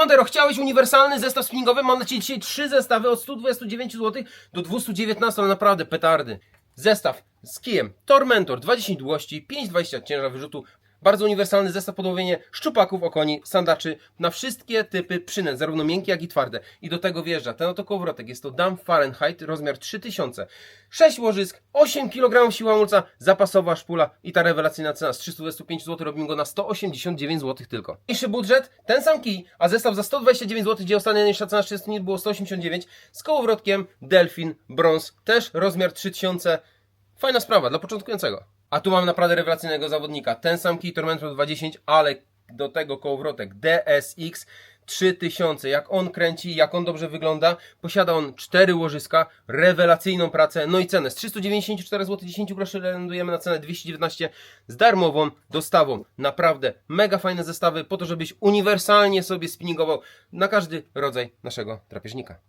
Mondero, chciałeś uniwersalny zestaw spinningowy? Mam na Ciebie dzisiaj trzy zestawy od 129 zł do 219, ale naprawdę petardy. Zestaw z kijem Tormentor 20 długości, 5,20 ciężar wyrzutu. Bardzo uniwersalny zestaw podłowienie szczupaków, okoni, sandaczy na wszystkie typy przynęt, zarówno miękkie jak i twarde. I do tego wjeżdża ten oto kołowrotek. Jest to Dam Fahrenheit, rozmiar 3000. 6 łożysk, 8 kg siła mulca, zapasowa szpula i ta rewelacyjna cena z 325 zł robimy go na 189 zł tylko. Mniejszy budżet, ten sam kij, a zestaw za 129 zł, gdzie ostatnia najniższa cena 30 dni było 189 z kołowrotkiem Delfin Bronze, też rozmiar 3000. Fajna sprawa dla początkującego. A tu mam naprawdę rewelacyjnego zawodnika. Ten sam kij Tormentor 20, ale do tego kołowrotek DSX 3000. Jak on kręci, jak on dobrze wygląda. Posiada on 4 łożyska, rewelacyjną pracę, no i cenę. Z 394 zł 10 groszy lądujemy na cenę 219 z darmową dostawą. Naprawdę mega fajne zestawy po to, żebyś uniwersalnie sobie spinningował na każdy rodzaj naszego drapieżnika.